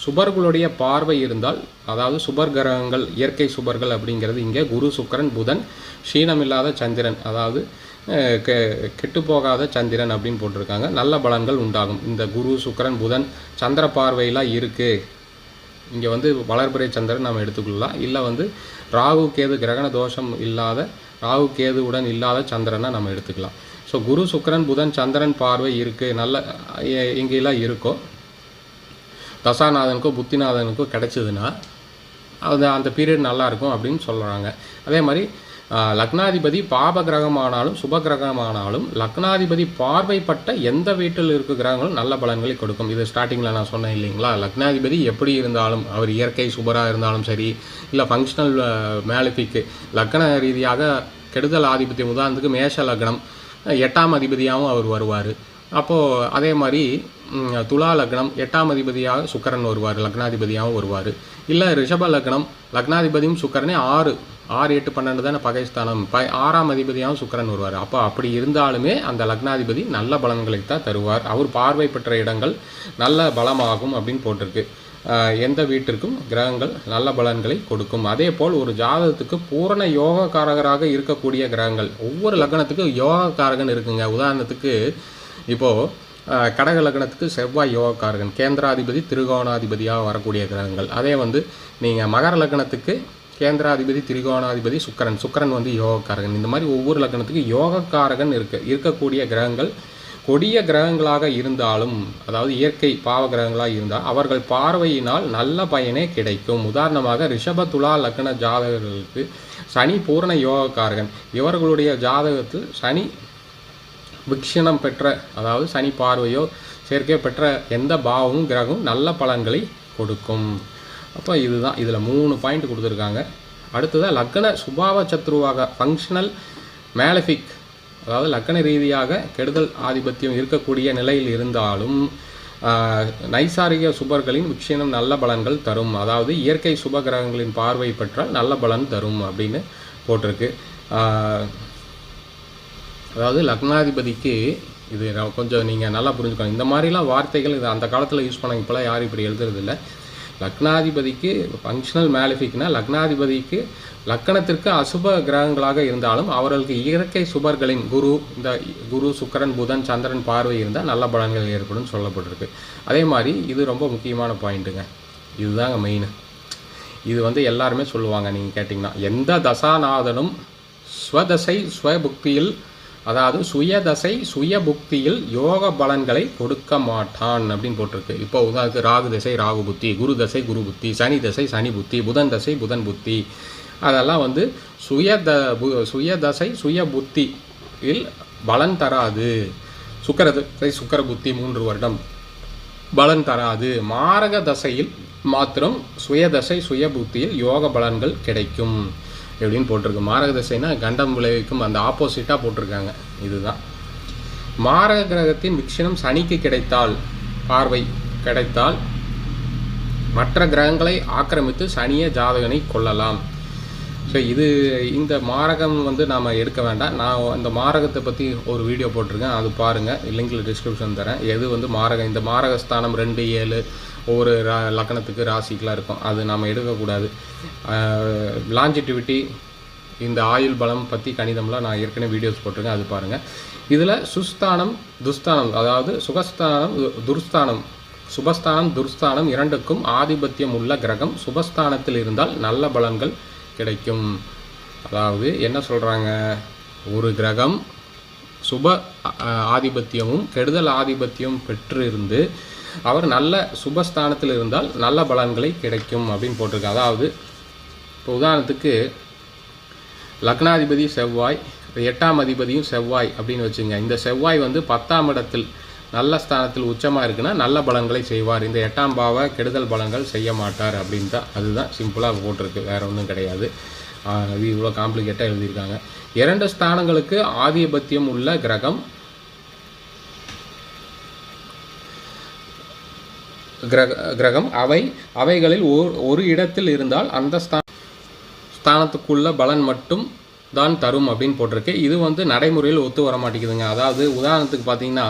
சுபர்களுடைய பார்வை இருந்தால் அதாவது சுபர் கிரகங்கள் இயற்கை சுபர்கள் அப்படிங்கிறது இங்கே குரு சுக்கரன் புதன் க்ஷீணமில்லாத சந்திரன் அதாவது கெட்டு கெ- கெட்டுப் போகாத சந்திரன் அப்படின்னு போட்டிருக்காங்க. நல்ல பலன்கள் உண்டாகும். இந்த குரு சுக்கரன் புதன் சந்திர பார்வையெல்லாம் இருக்குது இங்கே வந்து வளர்பிறை சந்திரன் நம்ம எடுத்துக்கொள்ளலாம். இல்லை வந்து ராகு கேது கிரகண தோஷம் இல்லாத ராகு கேதுவுடன் இல்லாத சந்திரனை நம்ம எடுத்துக்கலாம். ஸோ குரு சுக்கரன் புதன் சந்திரன் பார்வை இருக்குது நல்ல இங்கெல்லாம் இருக்கோ தசாநாதனுக்கோ புத்திநாதனுக்கோ கிடச்சிதுன்னா அது அந்த பீரியட் நல்லா இருக்கும் அப்படின்னு சொல்கிறாங்க அதே மாதிரி லக்னாதிபதி பாப கிரகமானாலும் சுப கிரகமானாலும் லக்னாதிபதி பார்வைப்பட்ட எந்த வீட்டில் இருக்க கிரகங்களும் நல்ல பலன்களை கொடுக்கும். இது ஸ்டார்டிங்கில் நான் சொன்னேன் இல்லைங்களா? லக்னாதிபதி எப்படி இருந்தாலும் அவர் இயற்கை சுபராக இருந்தாலும் சரி இல்லை ஃபங்க்ஷனல் மேலிஃபிக்கு லக்ன ரீதியாக கெடுதல் ஆதிபத்தியம் உதாரணத்துக்கு மேஷ லக்னம் எட்டாம் அதிபதியாகவும் அவர் வருவார். அப்போது அதே மாதிரி துலா லக்னம் எட்டாம் அதிபதியாக சுக்கரன் வருவார் லக்னாதிபதியாகவும் வருவார். இல்லை ரிஷப லக்னம் லக்னாதிபதியும் சுக்கரனே ஆறு ஆறு எட்டு பன்னெண்டு தானே பகைஸ்தானம் ப ஆறாம் அதிபதியாகவும் சுக்கரன் வருவார். அப்போ அப்படி இருந்தாலுமே அந்த லக்னாதிபதி நல்ல பலன்களை தான் தருவார். அவர் பார்வை பெற்ற இடங்கள் நல்ல பலமாகும் அப்படின்னு போட்டிருக்கு. எந்த வீட்டிற்கும் கிரகங்கள் நல்ல பலன்களை கொடுக்கும். அதே போல் ஒரு ஜாதகத்துக்கு பூரண யோகக்காரகராக இருக்கக்கூடிய கிரகங்கள். ஒவ்வொரு லக்னத்துக்கும் யோகக்காரகன் இருக்குங்க. உதாரணத்துக்கு இப்போது கடக லக்னத்துக்கு செவ்வாய் யோகக்காரகன் கேந்திராதிபதி திருகோணாதிபதியாக வரக்கூடிய கிரகங்கள். அதே வந்து நீங்கள் மகர லக்னத்துக்கு கேந்திராதிபதி திரிகோணாதிபதி சுக்கரன். சுக்கரன் வந்து யோகக்காரகன். இந்த மாதிரி ஒவ்வொரு லக்னத்துக்கு யோகக்காரகன் இருக்கு. இருக்கக்கூடிய கிரகங்கள் கொடிய கிரகங்களாக இருந்தாலும் அதாவது இயற்கை பாவ கிரகங்களாக இருந்தால் அவர்கள் பார்வையினால் நல்ல பயனே கிடைக்கும். உதாரணமாக ரிஷப துலா லக்ன ஜாதகர்களுக்கு சனி பூரண யோகக்காரகன். இவர்களுடைய ஜாதகத்தில் சனி விக்ஷணம் பெற்ற அதாவது சனி பார்வையோ சேர்க்கை பெற்ற எந்த பாவமும் கிரகமும் நல்ல பலன்களை கொடுக்கும். அப்போ இதுதான் இதில் மூணு பாயிண்ட் கொடுத்துருக்காங்க. அடுத்ததாக லக்ன சுபாவ சத்ருவாக ஃபங்க்ஷனல் மேலஃபிக் அதாவது லக்ன ரீதியாக கெடுதல் ஆதிபத்தியம் இருக்கக்கூடிய நிலையில் இருந்தாலும் நைசாரிக சுபர்களின் விக்ஷணம் நல்ல பலன்கள் தரும். அதாவது இயற்கை சுப கிரகங்களின் பார்வை பெற்றால் நல்ல பலன் தரும் அப்படின்னு போட்டிருக்கு. அதாவது லக்னாதிபதிக்கு இது கொஞ்சம் நீங்கள் நல்லா புரிஞ்சுக்கணும். இந்த மாதிரிலாம் வார்த்தைகள் இது அந்த காலத்தில் யூஸ் பண்ணாங்க. இப்போலாம் யாரும் இப்படி எழுதுறது லக்னாதிபதிக்கு ஃபங்க்ஷனல் மேலிஃபிக்னா லக்னாதிபதிக்கு லக்கணத்திற்கு அசுப கிரகங்களாக இருந்தாலும் அவர்களுக்கு இயற்கை சுபர்களின் குரு இந்த குரு சுக்கரன் புதன் சந்திரன் பார்வை இருந்தால் நல்ல பலன்கள் ஏற்படும் சொல்லப்பட்டிருக்கு. அதே மாதிரி இது ரொம்ப முக்கியமான பாயிண்ட்டுங்க. இதுதாங்க மெயின் இது வந்து எல்லாருமே சொல்லுவாங்க. நீங்கள் கேட்டிங்கன்னா எந்த தசாநாதனும் ஸ்வதசை ஸ்வபுக்தியில் அதாவது சுயதசை சுய புக்தியில் யோக பலன்களை கொடுக்க மாட்டான் அப்படின்னு போட்டிருக்கு. இப்போ உதாரணத்துக்கு ராகு தசை ராகு புத்தி குரு தசை குரு புத்தி சனி தசை சனி புத்தி புதன் தசை புதன் புத்தி. அதெல்லாம் வந்து சுயத பு- சுயதசை சுய புத்தியில் பலன் தராது. சுக்கர தசை சுக்கர புத்தி மூன்று வருடம் பலன் தராது. மாரக தசையில் மாத்திரம் சுயதசை சுய புத்தியில் யோக பலன்கள் கிடைக்கும். எப்படின்னு போட்டிருக்கு. மாரக திசைனா கண்டம் விளைவிக்கும் அந்த ஆப்போசிட்டாக போட்டிருக்காங்க. இதுதான். மாரக கிரகத்தின் விக்ஷணம் சனிக்கு கிடைத்தால் பார்வை கிடைத்தால் மற்ற கிரகங்களை ஆக்கிரமித்து சனிய ஜாதகனை கொள்ளலாம் ஸோ இது இந்த மாரகம் வந்து நாம் எடுக்க வேண்டாம். நான் அந்த மாரகத்தை பற்றி ஒரு வீடியோ போட்டிருக்கேன். அது பாருங்கள் லிங்கில் டிஸ்கிரிப்ஷன் தரேன். எது வந்து மாரகம்? இந்த மாரகஸ்தானம் ரெண்டு ஏழு ஒவ்வொரு ரா லக்கணத்துக்கு ராசிக்கெலாம் இருக்கும். அது நாம் எடுக்கக்கூடாது. லாஞ்சிட்டிவிட்டி இந்த ஆயுள் பலம் பற்றி கணிதம்லாம் நான் ஏற்கனவே வீடியோஸ் போட்டிருக்கேன். அது பாருங்கள் இதில் சுஸ்தானம் துஸ்தானம் அதாவது சுகஸ்தானம் துர்ஸ்தானம் சுபஸ்தானம் துர்ஸ்தானம் இரண்டுக்கும் ஆதிபத்தியம் உள்ள கிரகம். சுபஸ்தானத்தில் இருந்தால் நல்ல பலன்கள் கிடைக்கும். அதாவது என்ன சொல்கிறாங்க ஒரு கிரகம் சுப ஆதிபத்தியமும் கெடுதல் ஆதிபத்தியம் பெற்றிருந்து அவர் நல்ல சுபஸ்தானத்தில் இருந்தால் நல்ல பலன்களை கிடைக்கும் அப்படின்னு போட்டிருக்கு. அதாவது இப்போ உதாரணத்துக்கு லக்னாதிபதி செவ்வாய் எட்டாம் அதிபதியும் செவ்வாய் அப்படின்னு வச்சுங்க. இந்த செவ்வாய் வந்து பத்தாம் இடத்தில் நல்ல ஸ்தானத்தில் உச்சமாக இருக்குன்னா நல்ல பலன்களை செய்வார். இந்த எட்டாம் பாவ கெடுதல் பலன்கள் செய்ய மாட்டார் அப்படின்னு தான் அதுதான் சிம்பிளாக போட்டிருக்கு. வேற ஒன்றும் கிடையாது. இது இவ்வளோ காம்ப்ளிகேட்டாக எழுதியிருக்காங்க. இரண்டு ஸ்தானங்களுக்கு ஆதிபத்தியம் உள்ள கிரகம் கிரக கிரகம். அவை அவைகளில் ஒரு ஒரு இடத்தில் இருந்தால் அந்த ஸ்தா ஸ்தானத்துக்குள்ள பலன் மட்டும் தான் தரும் அப்படின்னு போட்டிருக்கு. இது வந்து நடைமுறையில் ஒத்து வர மாட்டேங்குதுங்க. அதாவது உதாரணத்துக்கு பார்த்தீங்கன்னா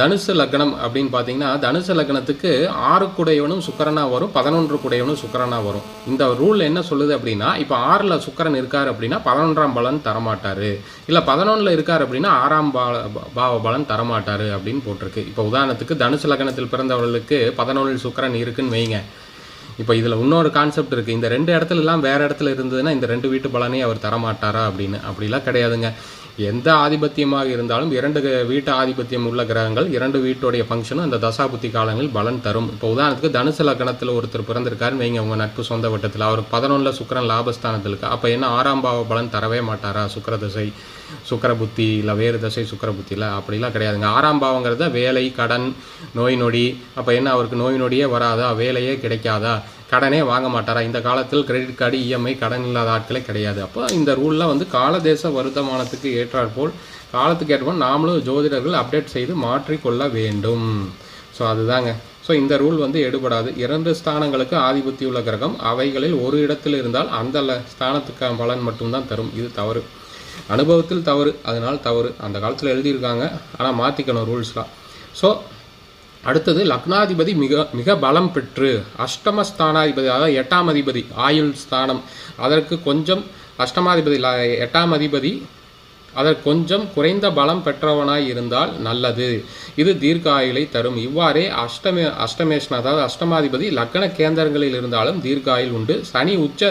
தனுசு லக்னம் அப்படின்னு பார்த்தீங்கன்னா தனுசு லக்னத்துக்கு ஆறு குடையவனும் சுக்கரனா வரும் பதினொன்று குடையவனும் சுக்கரனா வரும். இந்த ரூல் என்ன சொல்லுது அப்படின்னா இப்போ ஆறில் சுக்கரன் இருக்கார் அப்படின்னா பதினொன்றாம் பலன் தரமாட்டார். இல்லை பதினொன்றில் இருக்கார் அப்படின்னா ஆறாம் பால பாவ பலன் தரமாட்டார் அப்படின்னு போட்டிருக்கு. இப்போ உதாரணத்துக்கு தனுசு லக்னத்தில் பிறந்தவர்களுக்கு பதினொன்றில் சுக்கரன் இருக்குன்னு வைங்க. இப்போ இதில் இன்னொரு கான்செப்ட் இருக்குது இந்த ரெண்டு இடத்துலலாம் வேறு இடத்துல இருந்ததுன்னா இந்த ரெண்டு வீட்டு பலனே அவர் தரமாட்டாரா அப்படின்னு. அப்படிலாம் கிடையாதுங்க. எந்த ஆதிபத்தியமாக இருந்தாலும் இரண்டு க- வீட்டு ஆதிபத்தியம் உள்ள கிரகங்கள் இரண்டு வீட்டுடைய ஃபங்க்ஷனும் அந்த தசாபுத்தி காலங்களில் பலன் தரும். இப்போ உதாரணத்துக்கு தனுசு லக்னத்தில் ஒருத்தர் பிறந்திருக்காருன்னு வைங்க உங்கள் நட்பு சொந்த வட்டத்தில். அவருக்கு பதினொன்றில் சுக்கிரன் லாபஸ்தானத்தில் இருக்கு அப்போ என்ன ஆறாம் பாவ பலன் தரவே மாட்டாரா? சுக்கர தசை சுக்கர புத்தி இல்லை வேறு தசை சுக்கிர புத்தியில் அப்படிலாம் கிடையாதுங்க. ஆறாம் பாவங்கிறத வேலை கடன் நோய் நொடி. அப்போ என்ன அவருக்கு நோய் நொடியே வராதா? வேலையே கிடைக்காதா? கடனே வாங்க மாட்டாரா? இந்த காலத்தில் கிரெடிட் கார்டு இஎம்ஐ கடன் இல்லாத ஆட்களே கிடையாது. அப்போ இந்த ரூலில் வந்து காலதேச வருத்தமானத்துக்கு ஏற்றாற்போல் காலத்துக்கு ஏற்றாற்போல் நாமளும் ஜோதிடர்கள் அப்டேட் செய்து மாற்றிக்கொள்ள வேண்டும். ஸோ அதுதாங்க. ஸோ இந்த ரூல் வந்து எடுபடாது. இரண்டு ஸ்தானங்களுக்கு ஆதிபத்தியுள்ள கிரகம் அவைகளில் ஒரு இடத்தில் இருந்தால் அந்த ஸ்தானத்துக்கான பலன் மட்டும்தான் தரும். இது தவறு. அனுபவத்தில் தவறு. அதனால் தவறு. அந்த காலத்தில் எழுதியிருக்காங்க. ஆனால் மாற்றிக்கணும் ரூல்ஸ்லாம் ஸோ அடுத்தது லக்னாதிபதி மிக மிக பலம் பெற்று அஷ்டம ஸ்தானாதிபதி அதாவது எட்டாம் அதிபதி ஆயுள் ஸ்தானம். அதற்கு கொஞ்சம் அஷ்டமாதிபதி எட்டாம் அதிபதி அதற்கு கொஞ்சம் குறைந்த பலம் பெற்றவனாய் இருந்தால் நல்லது. இது தீர்க்க ஆயுளை தரும். இவ்வாறே அஷ்டமே அஷ்டமேஷன் அதாவது அஷ்டமாதிபதி லக்ன கேந்திரங்களில் இருந்தாலும் தீர்க்க ஆயுள் உண்டு. சனி உச்ச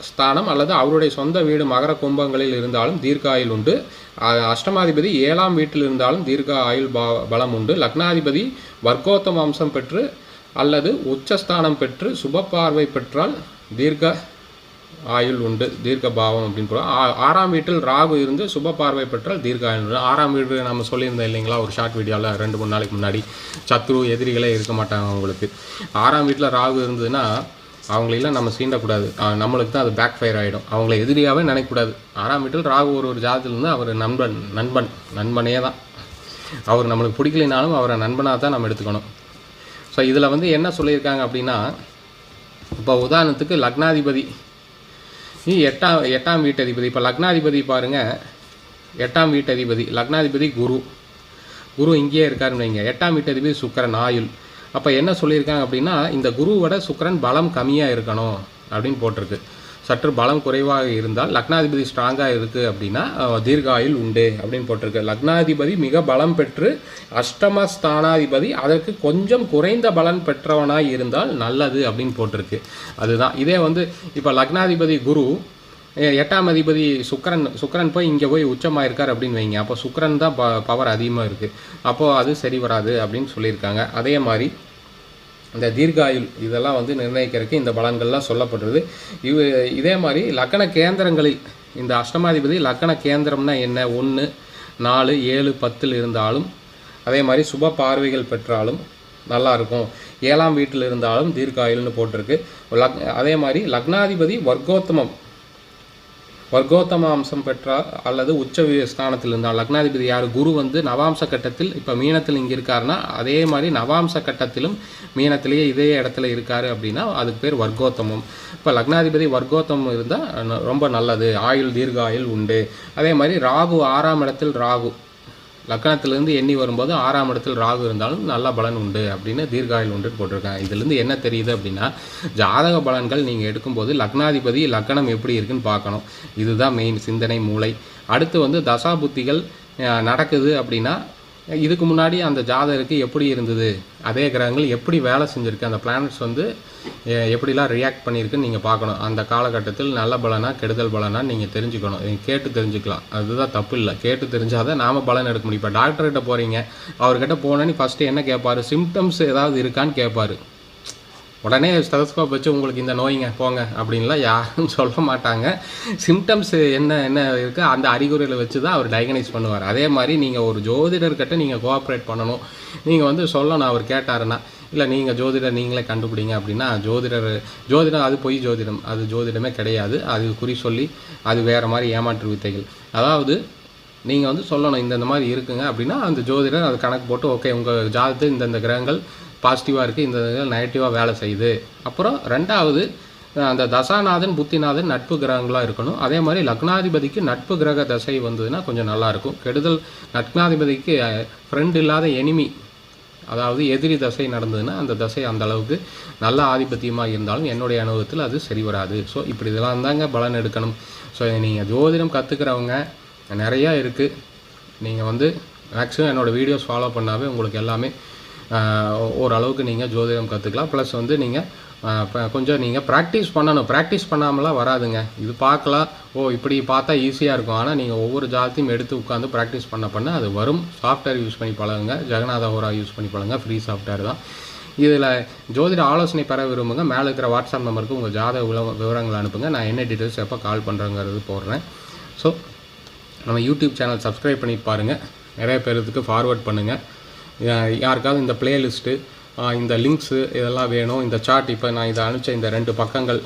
ஸ்தானம் அல்லது அவருடைய சொந்த வீடு மகர கும்பங்களில் இருந்தாலும் தீர்க்க ஆயுள் உண்டு அஷ்டமாதிபதி ஏழாம் வீட்டில் இருந்தாலும் தீர்க்க ஆயுள் பா- பலம் உண்டு. லக்னாதிபதி வர்க்கோத்தம் அம்சம் பெற்று அல்லது உச்சஸ்தானம் பெற்று சுப பார்வை பெற்றால் தீர்க்க ஆயுள் உண்டு. தீர்க்க பாவம் அப்படின்னு போகிறோம் ஆறாம் வீட்டில் ராகு இருந்து சுப பார்வை பெற்றால் தீர்க்க ஆயுள் உண்டு. ஆறாம் வீடு நம்ம சொல்லியிருந்தோம் இல்லைங்களா? ஒரு ஷார்ட் வீடியோவில் ரெண்டு மூணு நாளைக்கு முன்னாடி. சத்ரு எதிரிகளே இருக்க மாட்டாங்க அவங்களுக்கு. ஆறாம் வீட்டில் ராகு இருந்ததுன்னா அவங்களெல்லாம் நம்ம சீண்டக்கூடாது. நம்மளுக்கு தான் அது பேக் ஃபயர் ஆகிடும் அவங்கள எதிரியாகவே நினைக்கக்கூடாது. ஆறாம் வீட்டில் ராகு ஒரு ஒரு ஜாதத்துலேருந்து அவர் நண்பன் நண்பன் நண்பனே தான். அவர் நம்மளுக்கு பிடிக்கலைனாலும் அவரை நண்பனாக தான் நம்ம எடுத்துக்கணும். ஸோ இதில் வந்து என்ன சொல்லியிருக்காங்க அப்படின்னா இப்போ உதாரணத்துக்கு லக்னாதிபதி. நீ எட்டாம் எட்டாம் வீட்டதிபதி. இப்போ லக்னாதிபதி பாருங்கள் எட்டாம் வீட்டதிபதி. லக்னாதிபதி குரு. குரு இங்கேயே இருக்காருன்னு வைங்க. எட்டாம் வீட்டதிபதி சுக்கரன் ஆயுள். அப்போ என்ன சொல்லியிருக்காங்க அப்படின்னா இந்த குருவோட சுக்கிரன் பலம் கம்மியாக இருக்கணும் அப்படின்னு போட்டிருக்கு. சற்று பலம் குறைவாக இருந்தால் லக்னாதிபதி ஸ்ட்ராங்காக இருக்குது அப்படின்னா தீர்காயில் உண்டு அப்படின்னு போட்டிருக்கு. லக்னாதிபதி மிக பலம் பெற்று அஷ்டம ஸ்தானாதிபதி அதற்கு கொஞ்சம் குறைந்த பலன் பெற்றவனாய் இருந்தால் நல்லது அப்படின்னு போட்டிருக்கு. அதுதான். இதே வந்து இப்போ லக்னாதிபதி குரு எட்டாம் அதிபதி சுக்கரன் சுக்கரன் போய் இங்கே போய் உச்சமாக இருக்கார் அப்படின்னு வைங்க. அப்போ சுக்கரன் தான் ப பவர் அதிகமாக இருக்குது அப்போது அது சரி வராது அப்படின்னு சொல்லியிருக்காங்க. அதே மாதிரி இந்த தீர்காயுள் இதெல்லாம் வந்து நிர்ணயிக்கிறதுக்கு இந்த பலன்கள்லாம் சொல்லப்படுறது. இவ இதே மாதிரி லக்கண கேந்திரங்களில் இந்த அஷ்டமாதிபதி லக்கண கேந்திரம்னா என்ன? ஒன்று நாலு ஏழு பத்தில் இருந்தாலும் அதே மாதிரி சுப பார்வைகள் பெற்றாலும் நல்லா இருக்கும். ஏழாம் வீட்டில் இருந்தாலும் தீர்காயுள்னு போட்டிருக்கு. லக் அதே மாதிரி லக்னாதிபதி வர்க்கோத்தமம். வர்க்கோத்தம அம்சம் பெற்றால் அல்லது உச்ச ஸ்தானத்தில் இருந்தால் லக்னாதிபதி யார்? குரு வந்து நவாம்ச கட்டத்தில் இப்போ மீனத்தில் இங்கே இருக்காருன்னா அதே மாதிரி நவாம்ச கட்டத்திலும் மீனத்திலேயே இதே இடத்துல இருக்கார் அப்படின்னா அதுக்கு பேர் வர்க்கோத்தமம். இப்போ லக்னாதிபதி வர்க்கோத்தமம் இருந்தால் ரொம்ப நல்லது. ஆயுள் தீர்க்க ஆயுள் உண்டு. அதே மாதிரி ராகு ஆறாம் இடத்தில் ராகு. லக்கணத்திலேருந்து எண்ணி வரும்போது ஆறாம் இடத்தில் ராகு இருந்தாலும் நல்ல பலன் உண்டு அப்படின்னு தீர்காயில் உண்டுன்னு போட்டிருக்காங்க. இதுலேருந்து என்ன தெரியுது அப்படின்னா ஜாதக பலன்கள் நீங்கள் எடுக்கும்போது லக்னாதிபதி லக்கணம் எப்படி இருக்குன்னு பார்க்கணும். இதுதான் மெயின் சிந்தனை மூளை. அடுத்து வந்து தசா புத்திகள் நடக்குது அப்படின்னா இதுக்கு முன்னாடி அந்த ஜாதகருக்கு எப்படி இருந்தது? அதே கிரகங்கள் எப்படி வேலை செஞ்சுருக்கு? அந்த பிளானட்ஸ் வந்து எப்படிலாம் ரியாக்ட் பண்ணியிருக்குன்னு நீங்கள் பார்க்கணும். அந்த காலகட்டத்தில் நல்ல பலனா கெடுதல் பலனா நீங்கள் தெரிஞ்சுக்கணும். கேட்டு தெரிஞ்சுக்கலாம். அதுதான் தப்பு இல்லை கேட்டு தெரிஞ்சாதான் நாம் பலன் எடுக்க முடியும். இப்போ டாக்டர்கிட்ட போகிறீங்க அவர்கிட்ட போனோன்னு ஃபஸ்ட்டு என்ன கேட்பாரு சிம்டம்ஸ் ஏதாவது இருக்கான்னு கேட்பார் உடனே ஸ்டெதஸ்கோப் வச்சு உங்களுக்கு இந்த நோய்ங்க போங்க அப்படின்லாம் யாரும் சொல்ல மாட்டாங்க. சிம்டம்ஸ் என்ன என்ன இருக்குது அந்த அறிகுறிகளை வச்சு தான் அவர் டயக்னைஸ் பண்ணுவார். அதே மாதிரி நீங்கள் ஒரு ஜோதிடர்கிட்ட நீங்கள் கோஆப்ரேட் பண்ணணும். நீங்கள் வந்து சொல்லணும் அவர் கேட்டாருன்னா இல்லை நீங்கள் ஜோதிடர் நீங்களே கண்டுபிடிங்க அப்படின்னா ஜோதிடர் ஜோதிடம் அது பொய் ஜோதிடம். அது ஜோதிடமே கிடையாது. அது குறி சொல்லி அது வேறு மாதிரி ஏமாற்று வித்தைகள். அதாவது நீங்கள் வந்து சொல்லணும் இந்த இந்த மாதிரி இருக்குங்க அப்படின்னா அந்த ஜோதிடர் அது கணக்கு போட்டு ஓகே உங்கள் ஜாதகத்தில் இந்தந்த கிரகங்கள் பாசிட்டிவாக இருக்குது இந்த நெகட்டிவாக வேலை செய்யுது. அப்புறம் ரெண்டாவது அந்த தசாநாதன் புத்திநாதன் நட்பு கிரகங்களாக இருக்கணும். அதே மாதிரி லக்னாதிபதிக்கு நட்பு கிரக தசை வந்ததுன்னா கொஞ்சம் நல்லாயிருக்கும் கெடுதல் லக்னாதிபதிக்கு ஃப்ரெண்ட் இல்லாத எனிமி அதாவது எதிரி தசை நடந்ததுன்னா அந்த தசை அந்த அளவுக்கு நல்ல ஆதிபத்தியமாக இருந்தாலும் என்னுடைய அனுபவத்தில் அது சரி வராது. ஸோ இப்படி இதெல்லாம் தாங்க பலன் எடுக்கணும். ஸோ நீங்கள் ஜோதிடம் கற்றுக்கிறவங்க நிறையா இருக்குது நீங்கள் வந்து மேக்ஸிமம் என்னோடய வீடியோஸ் ஃபாலோ பண்ணாவே உங்களுக்கு எல்லாமே ஓரளவுக்கு நீங்கள் ஜோதிடம் கற்றுக்கலாம் ப்ளஸ் வந்து நீங்கள் கொஞ்சம் நீங்கள் ப்ராக்டிஸ் பண்ணணும். ப்ராக்டிஸ் பண்ணாமலாம் வராதுங்க. இது பார்க்கலாம். ஓ இப்படி பார்த்தா ஈஸியாக இருக்கும். ஆனால் நீங்கள் ஒவ்வொரு ஜாதியும் எடுத்து உட்காந்து ப்ராக்டிஸ் பண்ண பண்ண அது வரும். சாஃப்ட்வேர் யூஸ் பண்ணி பழகுங்க. ஜெகநாத ஹோரா யூஸ் பண்ணி பழகுங்க. ஃப்ரீ சாஃப்ட்வேர் தான். இதில் ஜோதிட ஆலோசனை பெற விரும்புங்க. மேலே இருக்கிற வாட்ஸ்அப் நம்பருக்கு உங்கள் ஜாதக விவரங்களை அனுப்புங்க. நான் என்ன டீட்டெயில்ஸ் எப்போ கால் பண்ணுறேங்கிறது போடுறேன். ஸோ நம்ம யூடியூப் சேனல் சப்ஸ்கிரைப் பண்ணி பாருங்கள் நிறைய பேருக்கு ஃபார்வர்ட் பண்ணுங்கள் யாருக்காவது இந்த பிளேலிஸ்ட்டு இந்த லிங்க்ஸு இதெல்லாம் வேணும் இந்த சார்ட் இப்போ நான் இதை அனுப்பிச்ச இந்த ரெண்டு பக்கங்கள்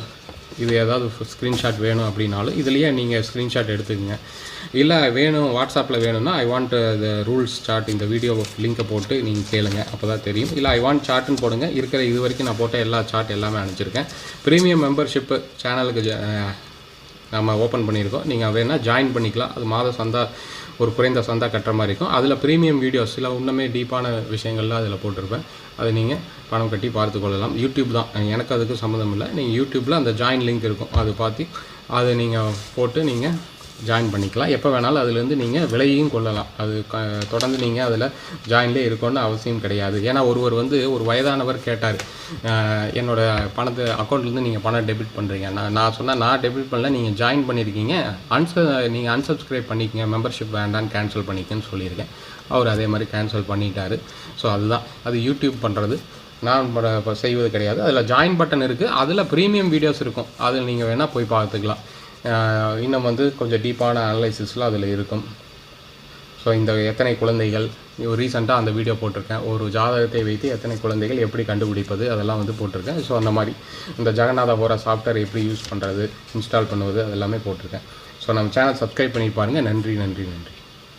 இது ஏதாவது ஸ்க்ரீன்ஷாட் வேணும் அப்படின்னாலும் இதுலேயே நீங்கள் ஸ்க்ரீன்ஷாட் எடுத்துக்கங்க. இல்லை வேணும் வாட்ஸ்அப்பில் வேணும்னா I want the rules chart இந்த வீடியோ லிங்கை போட்டு நீங்கள் கேளுங்க. அப்போ தான் தெரியும். இல்லை ஐ வாண்ட் சார்ட்னு போடுங்க. இருக்கிற இது வரைக்கும் நான் போட்ட எல்லா சார்ட் எல்லாமே அனுப்பிச்சிருக்கேன். ப்ரீமியம் மெம்பர்ஷிப்பு சேனலுக்கு ஜ- நம்ம ஓப்பன் பண்ணியிருக்கோம். நீங்கள் வேணால் ஜாயின் பண்ணிக்கலாம். அது மாத சந்தா ஒரு குறைந்த சந்தா கட்டுற மாதிரி இருக்கும். அதில் ப்ரீமியம் வீடியோஸ் சில இன்னுமே டீப்பான விஷயங்கள்லாம் அதில் போட்டிருப்பேன். அதை நீங்கள் பணம் கட்டி பார்த்து கொள்ளலாம். யூடியூப் தான். எனக்கு அதுக்கு சம்மந்தம் இல்லை. நீங்கள் யூடியூப்பில் அந்த ஜாயின் லிங்க் இருக்கும். அது பார்த்து அதை நீங்கள் போட்டு நீங்கள் ஜாயின் பண்ணிக்கலாம். எப்போ வேணாலும் அதுலேருந்து நீங்கள் விலையையும் கொள்ளலாம். அது தொடர்ந்து நீங்கள் அதில் ஜாயின்லேயே இருக்கணும்னு அவசியம் கிடையாது. ஏன்னா ஒருவர் வந்து ஒரு வயதானவர் கேட்டார் என்னோட பணத்தை அக்கௌண்ட்லேருந்து நீங்கள் பணம் டெபிட் பண்ணுறீங்க நான் நான் சொன்னால் நான் டெபிட் பண்ணல நீங்கள் ஜாயின் பண்ணியிருக்கீங்க அன்ச நீங்கள் அன்சப்ஸ்கிரைப் பண்ணிக்கங்க. மெம்பர்ஷிப் வேண்டான்னு கேன்சல் பண்ணிக்கன்னு சொல்லியிருக்கேன். அவர் அதே மாதிரி கேன்சல் பண்ணிட்டார். ஸோ அதுதான். அது யூடியூப் பண்ணுறது நான் ப- செய்வது கிடையாது. அதில் ஜாயின் பட்டன் இருக்குது அதில் ப்ரீமியம் வீடியோஸ் இருக்கும். அதில் நீங்கள் வேணால் போய் பார்த்துக்கலாம். இன்னும் வந்து கொஞ்சம் டீப்பான அனலைசிஸ்லாம் அதில் இருக்கும். ஸோ இந்த எத்தனை குழந்தைகள் ரீசெண்டாக அந்த வீடியோ போட்டிருக்கேன். ஒரு ஜாதகத்தை வைத்து எத்தனை குழந்தைகள் எப்படி கண்டுபிடிப்பது அதெல்லாம் வந்து போட்டிருக்கேன். ஸோ அந்த மாதிரி. இந்த ஜெகநாத போகிற சாஃப்ட்வேர் எப்படி யூஸ் பண்ணுறது இன்ஸ்டால் பண்ணுவது அதெல்லாமே போட்டிருக்கேன். ஸோ நம்ம சேனல் சப்ஸ்கிரைப் பண்ணி பாருங்கள் நன்றி நன்றி நன்றி.